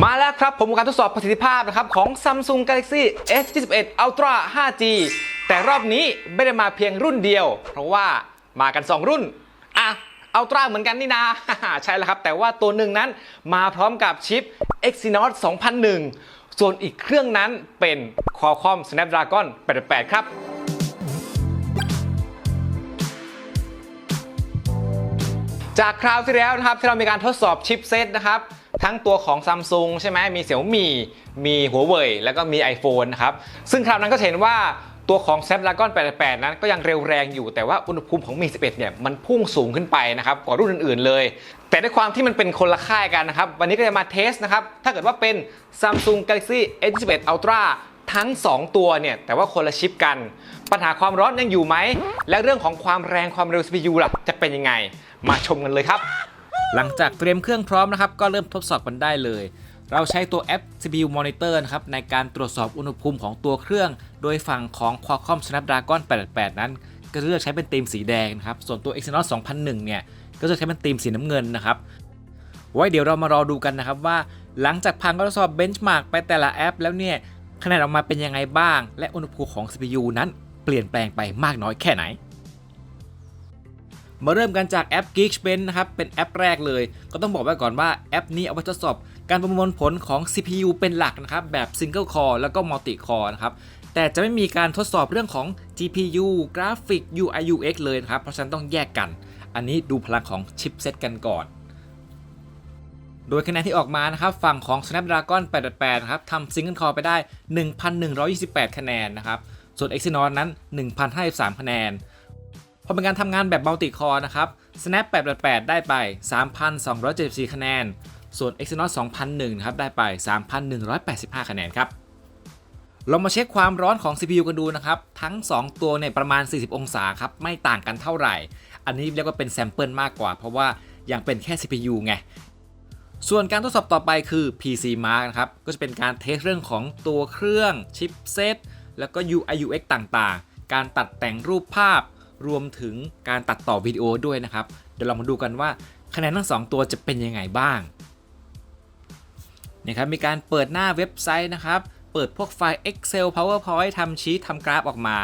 มาแล้วครับผมการทดสอบประสิทธิภาพนะครับของ Samsung Galaxy S21 Ultra 5G แต่รอบนี้ไม่ได้มาเพียงรุ่นเดียว เพราะว่ามากัน 2 รุ่น อะ Ultra เหมือนกันนี่นา ใช่แล้วครับ แต่ว่าตัวหนึ่งนั้นมาพร้อมกับชิป Exynos 2001 ส่วนอีกเครื่องนั้นเป็น Qualcomm Snapdragon 88 ครับจากคราวที่แล้วนะครับที่เรามีการทดสอบชิปเซตนะครับ ทั้งตัวของ Samsung ใช่ไหมมีเสี่ยวมีมีหัวเว่ยแล้วก็มี iPhone นะครับซึ่งคราวนั้นก็เห็นว่าตัวของ Snapdragon 88 นั้นก็ยังเร็วแรงอยู่แต่ว่าอุณหภูมิของมี11 เนี่ยมันพุ่งสูงขึ้นไปนะครับกว่ารุ่นอื่นๆเลย แต่ด้วยความที่มันเป็นคนละค่ายกันนะครับ วันนี้ก็จะมาเทสนะครับ ถ้าเกิดว่าเป็น Samsung Galaxy S21 Ultra ทั้ง 2 ตัวเนี่ย แต่ว่าคนละชิปกัน ปัญหาความร้อนยังอยู่ไหม และเรื่องของความแรงความเร็ว CPU ล่ะจะเป็นยังไง มาชมกันเลยครับ หลังจากเตรียมเครื่องพร้อมนะครับ ก็เริ่มทดสอบกันได้เลย เราใช้ตัวแอป CPU Monitor นะครับในการตรวจสอบอุณหภูมิของตัวเครื่อง โดยฝั่งของ Qualcomm Snapdragon 88นั้น ก็เลือกใช้เป็นธีมสีแดงนะครับ ส่วนตัว Exynos 2001 เนี่ย ก็จะใช้เป็นธีมสีน้ำเงินนะครับ ไว้เดี๋ยวเรามารอดูกันนะครับว่า หลังจากผ่านการทดสอบเบนช์มาร์กไปแต่ละแอป แล้วเนี่ยคะแนนออกมาเป็นยังไงบ้าง และอุณหภูมิของ CPU นั้นเปลี่ยนแปลงไปมากน้อยแค่ไหน มาเริ่มกันจากแอป Geekbench นะครับ เป็นแอปแรกเลย ก็ต้องบอกไว้ก่อนว่าแอปนี้เอาไว้ทดสอบ การประมวลผลของ CPU เป็นหลักนะครับ แบบ Single Core แล้วก็ Multi Core นะครับ แต่จะไม่มีการทดสอบเรื่องของ GPU กราฟิก UI UX เลยนะครับ เพราะฉะนั้นต้องแยกกัน อันนี้ดูพลังของชิปเซตกันก่อน โดยคะแนนที่ออกมานะครับ ฝั่งของ Snapdragon 88นะครับทำ Single Core ไปได้ 1,128 คะแนนนะครับ ส่วน Exynos นั้น 1,053 คะแนน พอเป็นการทำงานแบบ Multi Core นะครับ Snap 888 ได้ไป 3,274 คะแนน ส่วน Exynos 2001นะครับได้ไป 3,185 คะแนนครับเรามาเช็คความร้อนของ CPU กันดูนะครับ ทั้ง 2 ตัวเนี่ยประมาณ 40 องศาครับ ไม่ต่างกันเท่าไหร่ อันนี้เรียกว่าเป็นแซมเปิลมากกว่า เพราะว่ายังเป็นแค่ CPU ไง ส่วนการทดสอบต่อไปคือ PC Mark นะครับ ก็จะเป็นการเทสเรื่องของตัวเครื่องชิปเซตแล้วก็ UI UX ต่างๆ การตัดแต่งรูปภาพ รวมถึงการตัดต่อวิดีโอด้วยนะครับ เดี๋ยวเรามาดูกันว่าคะแนนทั้ง 2 ตัวจะเป็นยังไงบ้างนะครับมีการเปิดหน้าเว็บไซต์นะครับ เปิดพวกไฟล์ Excel PowerPoint ทำชีตทำกราฟออกมา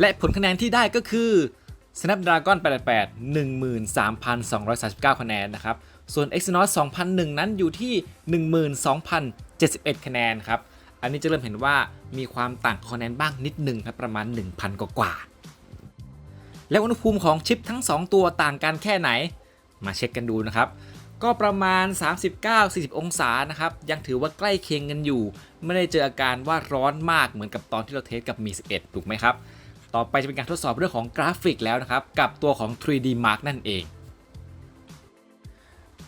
และผลคะแนนที่ได้ก็คือ Snapdragon 88 13,239 คะแนนนะครับ ส่วน Exynos 2001 นั้นอยู่ที่ 12,071 คะแนนครับ อันนี้จะเริ่มเห็นว่ามีความต่างคะแนนบ้างนิดหนึ่งครับประมาณ 1,000 กว่ากว่า แล้วอุณหภูมิของชิปทั้ง 2 ตัวต่างกันแค่ไหน มาเช็คกันดูนะครับ ก็ประมาณ 39-40 องศานะครับ ยังถือว่าใกล้เคียงกันอยู่ ไม่ได้เจออาการว่าร้อนมากเหมือนกับตอนที่เราเทสกับมี 11 ถูกไหมครับ ต่อไปจะเป็นการทดสอบเรื่องของกราฟิกแล้วนะครับ กับตัวของ 3D Mark นั่นเอง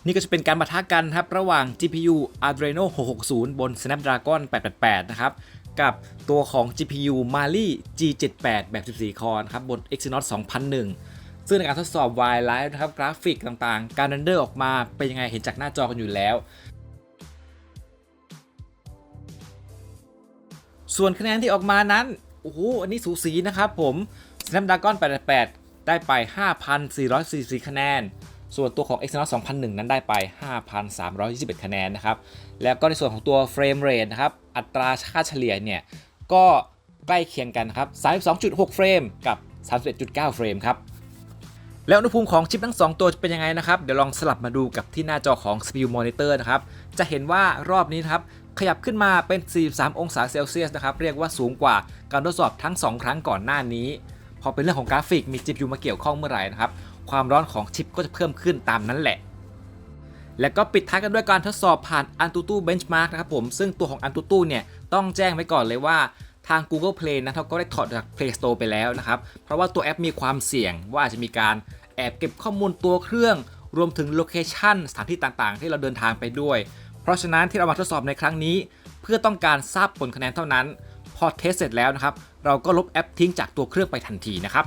นี่ก็จะเป็นการปะทะกันครับ ระหว่าง GPU Adreno 660 บน Snapdragon 888 นะครับ กับตัวของ GPU Mali G78 แบบ 14 คอร์นครับ บน Exynos 2001 ซึ่งในการทดสอบ Wildlife นะครับ กราฟิกต่างๆ การเรนเดอร์ออกมาเป็นยังไงเห็นจากหน้าจอกันอยู่แล้วส่วนคะแนนที่ออกมานั้น อ้โห อันนี้สูสีนะครับผม Snapdragon 888 ได้ไป 5,444 คะแนน ส่วนตัวของ Exynos 2001 นั้นได้ไป 5,321 คะแนนนะครับ แล้วก็ในส่วนของตัว Frame Rate นะครับ อัตราค่าเฉลี่ยเนี่ย ก็ใกล้เคียงกันครับ 32.6 เฟรมกับ 31.9 เฟรมครับแล้วอุณหภูมิของชิปทั้ง 2 ตัวจะเป็นยังไงนะครับ เดี๋ยวลองสลับมาดูกับที่หน้าจอของ CPU Monitor นะครับ จะเห็นว่ารอบนี้นครับ ขยับขึ้นมาเป็น 43 องศาเซลเซียสนะครับ เรียกว่าสูงกว่าการทดสอบทั้ง 2 ครั้งก่อนหน้านี้ พอเป็นเรื่องของกราฟิกมี GPU มาเกี่ยวข้องเมื่อไหร่นะครับ ความร้อนของชิปก็จะเพิ่มขึ้นตามนั้นแหละ และก็ปิดท้ายกันด้วยการทดสอบผ่าน Antutu Benchmark นะครับผม ซึ่งตัวของ Antutu เนี่ยต้องแจ้งไว้ก่อนเลยว่าทาง Google Play นะเขาก็ได้ถอดจาก Play Store ไปแล้วนะครับ เพราะว่าตัวแอปมีความเสี่ยงว่าอาจจะมีการแอบเก็บข้อมูลตัวเครื่อง รวมถึงโลเคชันสถานที่ต่างๆ ที่เราเดินทางไปด้วย เพราะฉะนั้นที่เรามาทดสอบในครั้งนี้ เพื่อต้องการทราบผลคะแนนเท่านั้น พอเทสเสร็จแล้วนะครับ เราก็ลบแอปทิ้งจากตัวเครื่องไปทันทีนะครับ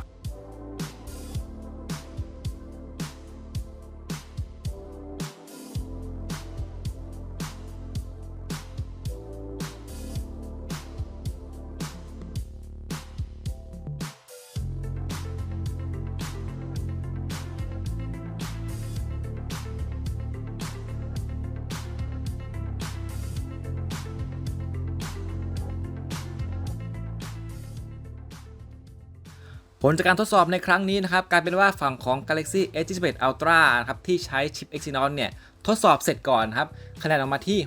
ผลจากการทดสอบในครั้งนี้นะครับกลายเป็นว่าฝั่งของ Galaxy S21 Ultra นะครับที่ใช้ชิป Exynos เนี่ยทดสอบเสร็จก่อนครับคะแนนออกมาที่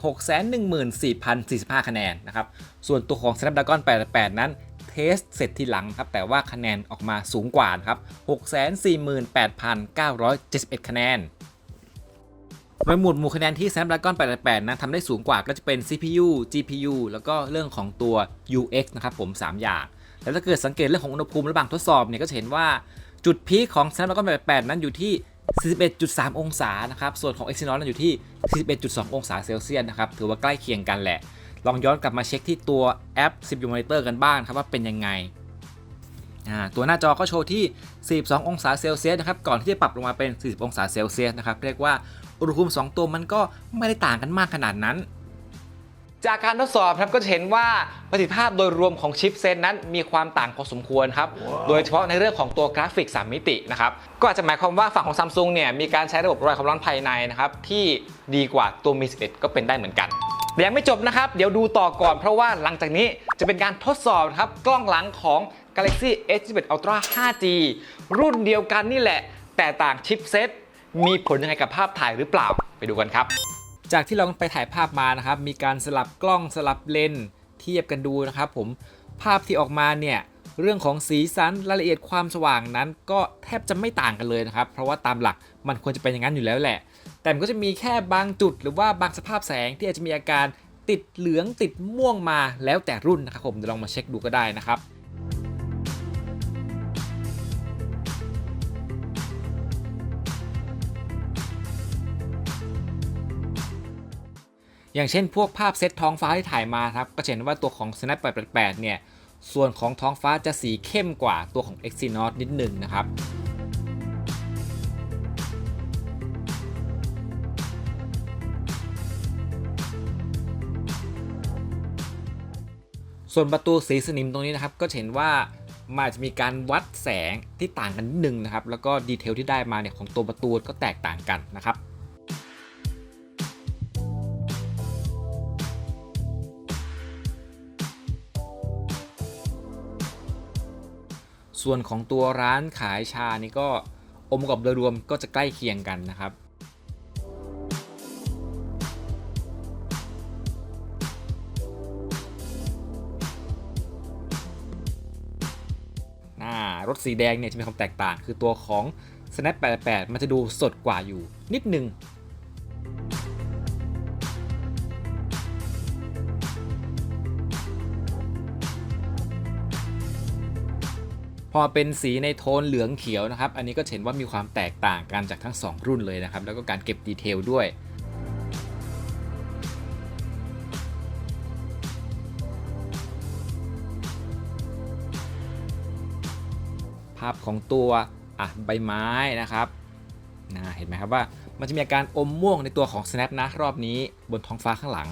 614,045 คะแนนนะครับส่วนตัวของ Snapdragon 888นั้นเทสเสร็จทีหลังครับแต่ว่าคะแนนออกมาสูงกว่านะครับ648,971 คะแนนโดยหมวดหมู่คะแนนที่ Snapdragon 888นั้นทำได้สูงกว่าก็จะเป็น CPU GPU แล้วก็เรื่องของตัว UX นะครับผม 3 อย่าง แล้วถ้าเกิดสังเกตเรื่องของอุณหภูมิระหว่างทดสอบเนี่ยก็จะเห็นว่าจุดพีคของ Snapdragon 888 นั้นอยู่ที่ 41.3 องศานะครับ ส่วนของ Exynos นั้นอยู่ที่ 41.2 องศาเซลเซียสนะครับ ถือว่าใกล้เคียงกันแหละ ลองย้อนกลับมาเช็คที่ตัวแอป CPU Monitor กันบ้างครับว่าเป็นยังไงอ่าตัวหน้าจอก็โชว์ที่ 42 องศาเซลเซียสนะครับ ก่อนที่จะปรับลงมาเป็น 40 องศาเซลเซียสนะครับ เรียกว่าอุณหภูมิ 2 ตัวมันก็ไม่ได้ต่างกันมากขนาดนั้น จากการทดสอบครับก็จะเห็นว่าประสิทธิภาพโดยรวมของชิปเซตนั้นมีความต่างพอสมควรครับ โดยเฉพาะในเรื่องของตัวกราฟิก 3 มิตินะครับ ก็อาจจะหมายความว่าฝั่งของซัมซุงเนี่ยมีการใช้ระบบระบายความร้อนภายในนะครับที่ดีกว่าตัวมี11ก็เป็นได้เหมือนกันแต่ยังไม่จบนะครับ เดี๋ยวดูต่อก่อนเพราะว่าหลังจากนี้จะเป็นการทดสอบนะครับกล้องหลังของ Galaxy S21 Ultra 5G รุ่นเดียวกันนี่แหละ แต่ต่างชิปเซตมีผลยังไงกับภาพถ่ายหรือเปล่าไปดูกันครับ จากที่เราไปถ่ายภาพมานะครับ มีการสลับกล้องสลับเลนเทียบกันดูนะครับผมภาพที่ออกมาเนี่ยเรื่องของสีสันรายละเอียดความสว่างนั้น ก็แทบจะไม่ต่างกันเลยนะครับ เพราะว่าตามหลักมันควรจะเป็นอย่างนั้นอยู่แล้วแหละ แต่มันก็จะมีแค่บางจุดหรือว่าบางสภาพแสงที่อาจจะมีอาการติดเหลืองติดม่วงมาแล้วแต่รุ่นนะครับผมเดี๋ยวลองมาเช็คดูก็ได้นะครับ อย่างเช่นพวกภาพเซตท้องฟ้าที่ถ่ายมาครับก็เห็นว่าตัวของ Snap 888 เนี่ย ส่วนของท้องฟ้าจะสีเข้มกว่าตัวของ Exynos นิดหนึ่งนะครับส่วนประตูสีสนิมตรงนี้นะครับก็เห็นว่ามันอาจจะมีการวัดแสงที่ต่างกันนิดนึงนะครับ แล้วก็ดีเทลที่ได้มาเนี่ยของตัวประตูก็แตกต่างกันนะครับ ส่วนของตัวร้านขายชานี่ก็องค์ประกอบโดยรวมก็จะใกล้เคียงกันนะครับอ่ารถสีแดงเนี่ยจะมีความแตกต่าง คือตัวของ Snap 88 มันจะดูสดกว่าอยู่นิดนึง พอเป็นสีในโทนเหลืองเขียวนะครับ อันนี้ก็เห็นว่ามีความแตกต่างกันจากทั้ง 2 รุ่นเลยนะครับ แล้วก็การเก็บดีเทลด้วยภาพของตัวอะใบไม้นะครับนะเห็นไหมครับว่ามันจะมีอาการอมม่วงในตัวของ Snap นะรอบนี้บนท้องฟ้าข้างหลัง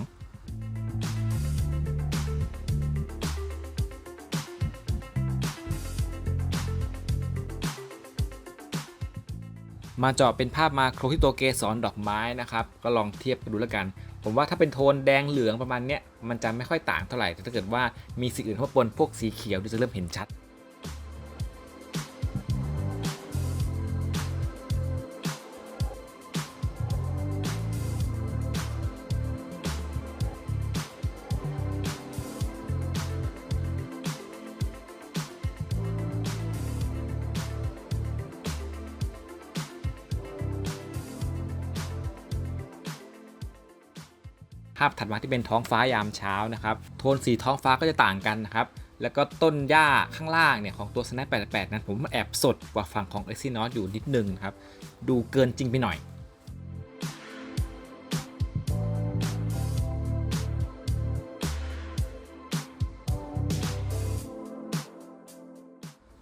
มาเจาะเป็นภาพมาโครที่ตัวเกสรดอกไม้นะครับ ก็ลองเทียบกันดูแล้วกัน ผมว่าถ้าเป็นโทนแดงเหลืองประมาณเนี้ยมันจะไม่ค่อยต่างเท่าไหร่แต่ถ้าเกิดว่ามีสีอื่นเข้ามาปนพวกสีเขียวที่จะเริ่มเห็นชัด ภาพถัดมาที่เป็นท้องฟ้ายามเช้านะครับ โทนสีท้องฟ้าก็จะต่างกันนะครับ แล้วก็ต้นหญ้าข้างล่างเนี่ยของตัว Snap 88 นั้นผมแอบสดกว่าฝั่งของ Exynos อยู่นิดนึงนะครับ ดูเกินจริงไปหน่อย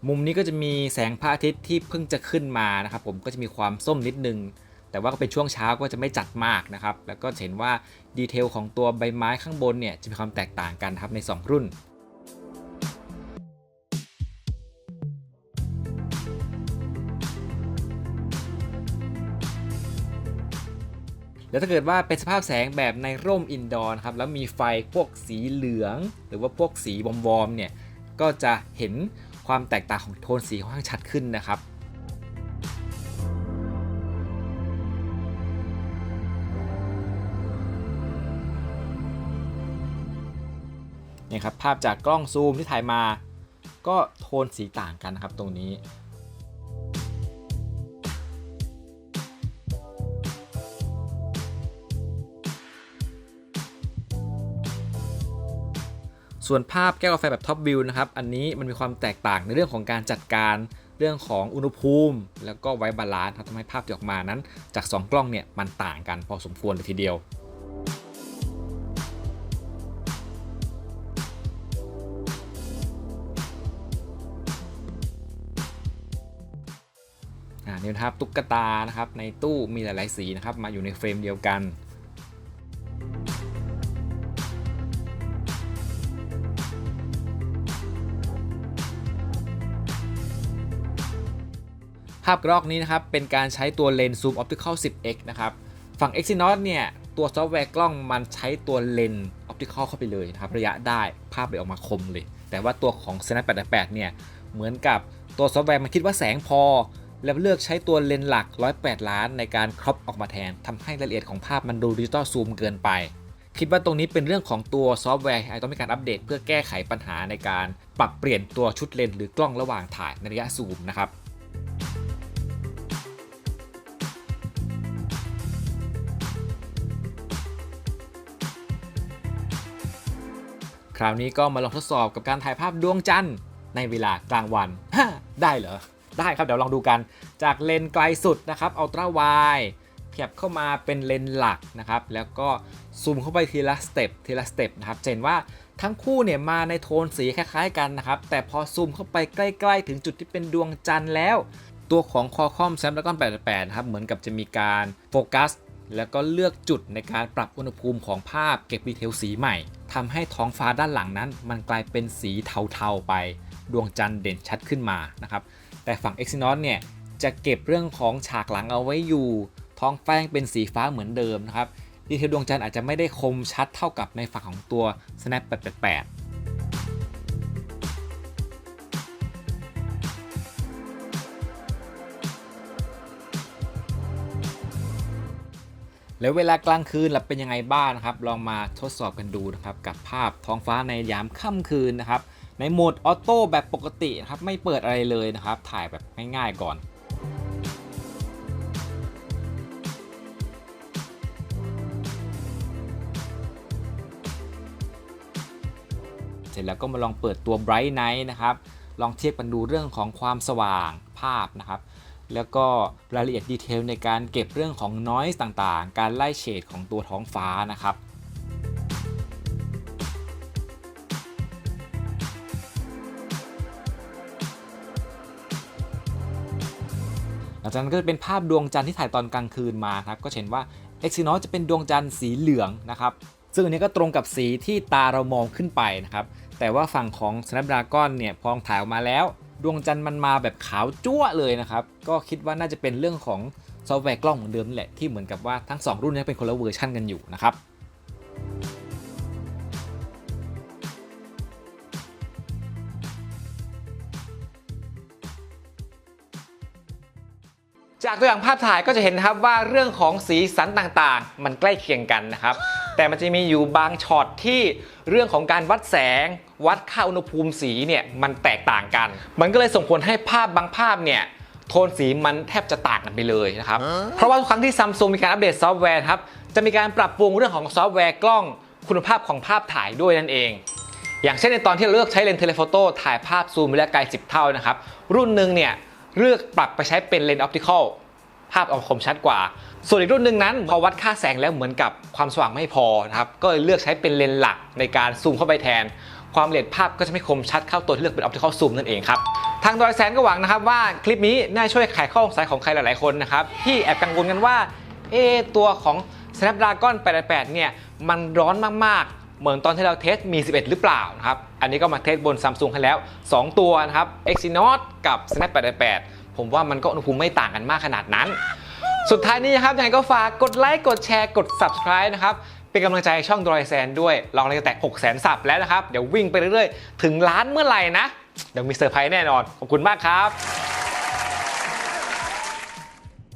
มุมนี้ก็จะมีแสงพระอาทิตย์ที่เพิ่งจะขึ้นมานะครับผมก็จะมีความส้มนิดนึง แต่ว่าก็เป็นช่วงเช้าก็จะไม่จัดมากนะครับ แล้วก็เห็นว่าดีเทลของตัวใบไม้ข้างบนเนี่ยจะมีความแตกต่างกันครับใน 2 รุ่นแล้วถ้าเกิดว่าเป็นสภาพแสงแบบในร่มอินดอร์นครับแล้วมีไฟพวกสีเหลือง หรือว่าพวกสีวอมๆเนี่ยก็จะเห็นความแตกต่างของโทนสีค่อนข้างชัดขึ้นนะครับ นี่ยครับภาพจากกล้องซูมที่ถ่ายมา ก็โทนสีต่างกันนะครับตรงนี้ส่วนภาพแก้วกาแฟแบบท็อปวิวนะครับ อันนี้มันมีความแตกต่างในเรื่องของการจัดการเรื่องของอุณหภูมิ แล้วก็ไว้บาลานซ์ทำให้ภาพที่ออกมานั้น จาก 2 กล้องเนี่ยมันต่างกันพอสมควรเลยทีเดียว นี่นะครับตุ๊กตานะครับในตู้มีหลายๆสีนะครับมาอยู่ในเฟรมเดียวกันภาพกรอกนี้นะครับเป็นการใช้ตัวเลนส์ซูมออปติคอล 10x นะครับฝั่ง Exynos เนี่ยตัวซอฟต์แวร์กล้องมันใช้ตัวเลนส์ออปติคอลเข้าไปเลยนะครับระยะได้ภาพเลยออกมาคมเลย แต่ว่าตัวของ Snap 888เนี่ยเหมือนกับตัวซอฟต์แวร์มันคิดว่าแสงพอ แล้วเลือกใช้ตัวเลนส์หลัก 108 ล้านในการครอปออกมาแทนทำให้รายละเอียดของภาพมันดูดิจิตอลซูมเกินไป คิดว่าตรงนี้เป็นเรื่องของตัวซอฟต์แวร์ที่ต้องมีการอัปเดต เพื่อแก้ไขปัญหาในการปรับเปลี่ยนตัวชุดเลนส์หรือกล้องระหว่างถ่ายในระยะซูมนะครับคราวนี้ก็มาลองทดสอบกับการถ่ายภาพดวงจันทร์ในเวลากลางวัน ได้เหรอ ได้ครับ เดี๋ยวลองดูกันจากเลนส์ไกลสุดนะครับอัลตร้าไวขยับเข้ามาเป็นเลนส์หลักนะครับ แล้วก็ซูมเข้าไปทีละสเต็ปทีละสเต็ปนะครับเห็นว่าทั้งคู่เนี่ยมาในโทนสีคล้ายๆกันนะครับ แต่พอซูมเข้าไปใกล้ๆ ถึงจุดที่เป็นดวงจันทร์แล้ว ตัวของ Qualcomm Snapdragon 88นะครับ เหมือนกับจะมีการโฟกัส แล้วก็เลือกจุดในการปรับอุณหภูมิของภาพเก็บดีเทลสีใหม่ทำให้ท้องฟ้าด้านหลังนั้น มันกลายเป็นสีเทาๆไป ดวงจันทร์เด่นชัดขึ้นมานะครับ แต่ฝั่ง Exynos เนี่ยจะเก็บเรื่องของฉากหลังเอาไว้อยู่ ท้องฟ้ายังเป็นสีฟ้าเหมือนเดิมนะครับดีเทลดวงจันทร์อาจจะไม่ได้คมชัดเท่ากับในฝั่งของตัว Snap 888แล้วเวลากลางคืนล่ะเป็นยังไงบ้างนะครับ ลองมาทดสอบกันดูนะครับ กับภาพท้องฟ้าในยามค่ำคืนนะครับ ในโหมดออโต้แบบปกตินะครับไม่เปิดอะไรเลยนะครับ ถ่ายแบบง่ายๆก่อนเสร็จแล้วก็มาลองเปิดตัว Bright Night นะครับ ลองเทียบกันดูเรื่องของความสว่างภาพนะครับ แล้วก็รายละเอียดดีเทลในการเก็บเรื่องของ noise ต่างๆ การไล่เฉดของตัวท้องฟ้านะครับ ลังจากนั้นก็จะเป็นภาพดวงจันทร์ที่ถ่ายตอนกลางคืนมาครับก็เห็นว่า Exynos จะเป็นดวงจันทร์สีเหลืองนะครับซึ่งอันนี้ก็ตรงกับสีที่ตาเรามองขึ้นไปนะครับแต่ว่าฝั่งของ Snapdragon เนี่ยพอถ่ายออกมาแล้ว ดวงจันทร์มันมาแบบขาวจั่วเลยนะครับก็คิดว่าน่าจะเป็นเรื่องของซอฟต์แวร์กล้องเหมือนเดิมแหละที่เหมือนกับว่าทั้ง 2 รุ่นนี้เป็นคนละเวอร์ชันกันอยู่นะครับ จากตัวอย่างภาพถ่ายก็จะเห็นครับว่าเรื่องของสีสันต่างๆ มันใกล้เคียงกันนะครับ แต่มันจะมีอยู่บางช็อตที่เรื่องของการวัดแสง วัดค่าอุณหภูมิสีเนี่ยมันแตกต่างกัน มันก็เลยส่งผลให้ภาพบางภาพเนี่ยโทนสีมันแทบจะต่างกันไปเลยนะครับ เพราะว่าทุกครั้งที่ซัมซุงมีการอัปเดตซอฟต์แวร์ครับ จะมีการปรับปรุงเรื่องของซอฟต์แวร์กล้องคุณภาพของภาพถ่ายด้วยนั่นเอง อย่างเช่นในตอนที่เราเลือกใช้เลนส์เทเลโฟโต้ถ่ายภาพซูมระยะไกล 10 เท่านะครับ รุ่นหนึ่งเนี่ย เลือกปรับไปใช้เป็นเลนส์ออปติคอลภาพออกมาคมชัดกว่า ส่วนอีกรุ่นหนึ่งนั้น พอวัดค่าแสงแล้วเหมือนกับความสว่างไม่พอนะครับก็เลยเลือกใช้เป็นเลนส์หลักในการซูมเข้าไปแทน ความละเอียดภาพก็จะไม่คมชัดเข้าตัวที่เลือกเป็นออปติคอลซูมนั่นเองครับทางดอยแสนก็หวังนะครับว่าคลิปนี้น่าช่วยไขข้อสงสัยของใครหลาย ๆ คนนะครับที่แอบกังวลกันว่าเอตัวของ Snapdragon 888 เนี่ยมันร้อนมาก ๆ เหมือนตอนที่เราเทสมี 11 หรือเปล่านะครับ อันนี้ก็มาเทสบน Samsung ให้แล้ว 2 ตัวนะครับ Exynos กับ Snap 888 ผมว่ามันก็อุณหภูมิไม่ต่างกันมากขนาดนั้น สุดท้ายนี้นะครับยังไงก็ฝากกดไลค์กดแชร์กด Subscribe นะครับเป็นกำลังใจให้ช่องดรอยแซนด้วยลองเลยจะแตะ6 0 0 0 0สับแล้วนะครับ เดี๋ยววิ่งไปเรื่อยๆ ถึงล้านเมื่อไหร่นะ เดี๋ยวมีเซอร์ไพรส์แน่นอน ขอบคุณมากครับ